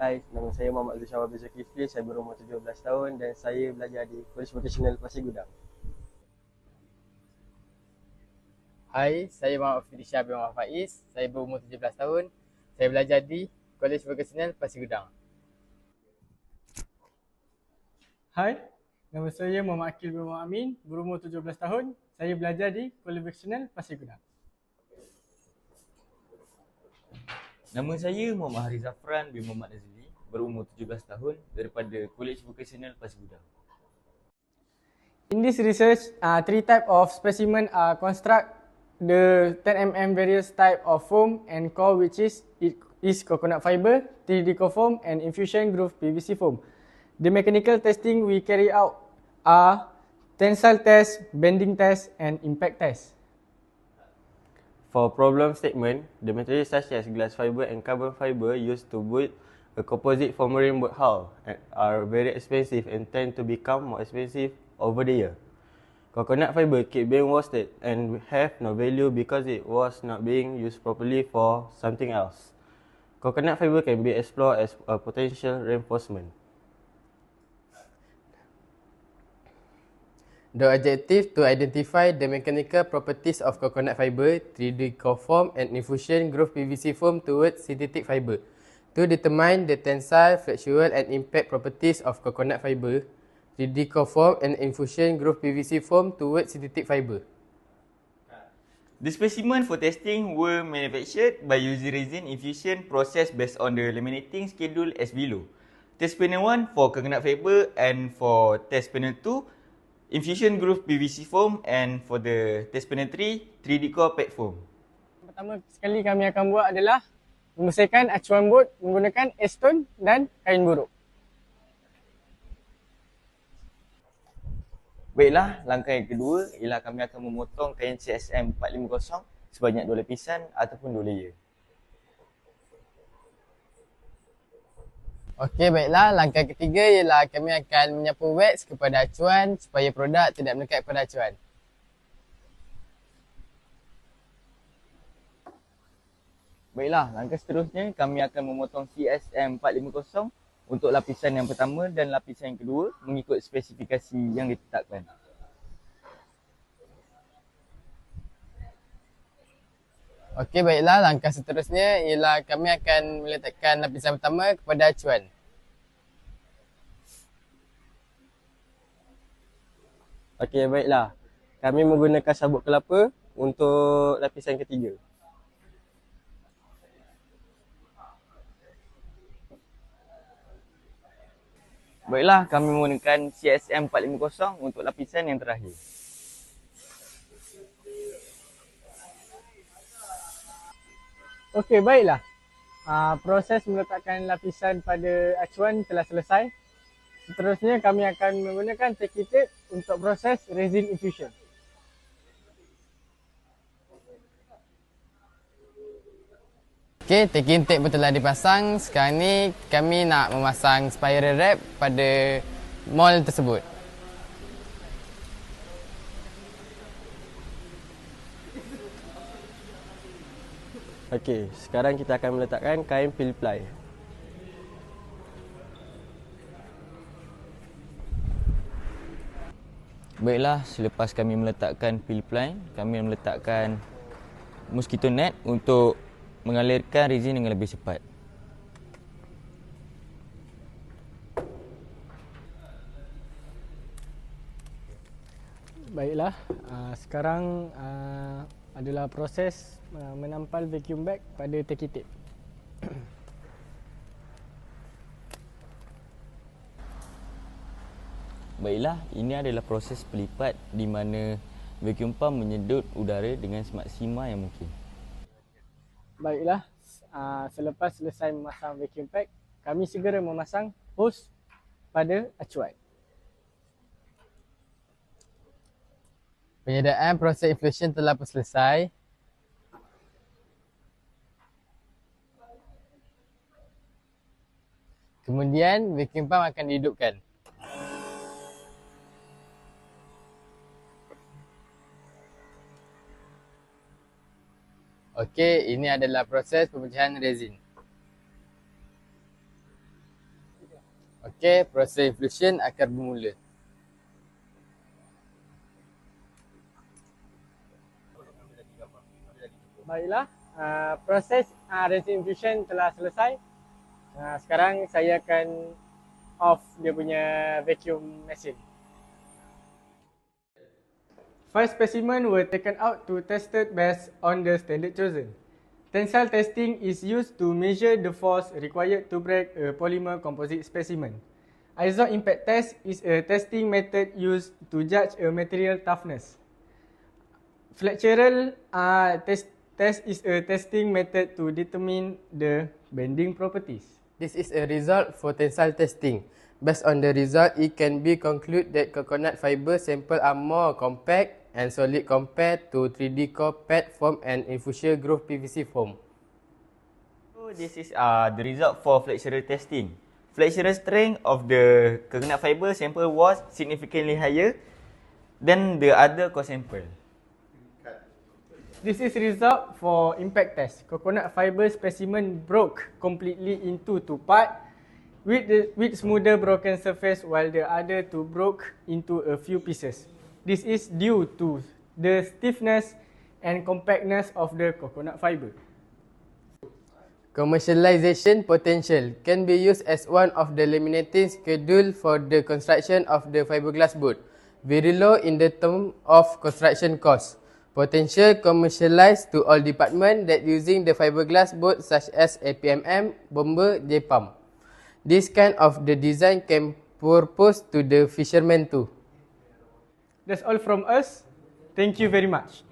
Hai, nama saya Muhammad Azizah Wabir Zulkifli, saya berumur 17 tahun dan saya belajar di Kolej Vocational Pasir Gudang. Hai, saya Muhammad Firisha bin Muhammad Faiz. Saya berumur 17 tahun. Saya belajar di Kolej Vocational Pasir Gudang. Hai, nama saya Muhammad Akil bin Muhammad Amin, berumur 17 tahun. Saya belajar di Kolej Vocational Pasir Gudang. Nama saya Muhammad Haris Zafran bin Muhammad Azli, berumur 17 tahun daripada College Vocational Pasir Gudang. In this research, uh, three type of specimen are construct the 10 mm various type of foam and core which is it is coconut fiber, 3D foam and infusion groove PVC foam. The mechanical testing we carry out are tensile test, bending test and impact test. For problem statement, the materials such as glass fiber and carbon fiber used to build a composite for marine boat hull and are very expensive and tend to become more expensive over the year. Coconut fiber keep being wasted and have no value because it was not being used properly for something else. Coconut fiber can be explored as a potential reinforcement. The objective to identify the mechanical properties of coconut fiber, 3D core foam and infusion groove PVC foam towards synthetic fiber. To determine the tensile, flexural and impact properties of coconut fiber, 3D core foam and infusion groove PVC foam towards synthetic fiber. The specimen for testing were manufactured by using resin infusion process based on the laminating schedule as below. Test panel 1 for coconut fiber and for test panel 2 infusion groove PVC foam and for the test 3 3D core pack foam. Pertama sekali kami akan buat adalah membersihkan acuan bot menggunakan acetone dan kain buruk. Baiklah, langkah yang kedua ialah kami akan memotong kain CSM 450 sebanyak dua lapisan ataupun dua layer. Okey, baiklah. Langkah ketiga ialah kami akan menyapu wax kepada acuan supaya produk tidak melekat kepada acuan. Baiklah, langkah seterusnya kami akan memotong CSM 450 untuk lapisan yang pertama dan lapisan yang kedua mengikut spesifikasi yang ditetapkan. Okey, baiklah. Langkah seterusnya ialah kami akan meletakkan lapisan pertama kepada acuan. Okey, baiklah. Kami menggunakan sabuk kelapa untuk lapisan ketiga. Baiklah, kami menggunakan CSM 450 untuk lapisan yang terakhir. Okey, baiklah. Uh, proses meletakkan lapisan pada acuan telah selesai. Seterusnya kami akan menggunakan tacky tape untuk proses resin infusion. Okey, taking tape pun telah dipasang. Sekarang ni kami nak memasang spiral wrap pada mall tersebut. Okey, sekarang kita akan meletakkan kain peel ply. Baiklah, selepas kami meletakkan peel ply, kami meletakkan mosquito net untuk mengalirkan resin dengan lebih cepat. Baiklah, uh, sekarang uh, adalah proses uh, menampal vacuum bag pada tacky tape. Baiklah, ini adalah proses pelipat di mana vacuum pump menyedut udara dengan semaksima yang mungkin. Baiklah, uh, selepas selesai memasang vacuum pack, kami segera memasang hose pada acuan. Penyediaan proses infusion telah pun selesai. Kemudian vacuum pump akan dihidupkan. Okey, ini adalah proses pemecahan resin. Okey, proses infusion akan bermula. Baiklah, uh, proses uh, resin infusion telah selesai. Uh, sekarang saya akan off dia punya vacuum machine. Five specimen were taken out to tested based on the standard chosen. Tensile testing is used to measure the force required to break a polymer composite specimen. ISO impact test is a testing method used to judge a material toughness. Flexural uh, test, test is a testing method to determine the bending properties. This is a result for tensile testing. Based on the result, it can be concluded that coconut fiber sample are more compact and solid compared to 3D core pad foam and infusion groove PVC foam. So this is uh, the result for flexural testing. Flexural strength of the coconut fiber sample was significantly higher than the other core sample. This is result for impact test. Coconut fiber specimen broke completely into two part with the with smoother broken surface while the other two broke into a few pieces. This is due to the stiffness and compactness of the coconut fiber. Commercialization potential can be used as one of the laminating schedule for the construction of the fiberglass boat. Very low in the term of construction cost. Potential commercialized to all department that using the fiberglass boat such as APMM, bomber, J-pump. This kind of the design can purpose to the fishermen too. That's all from us. Thank you very much.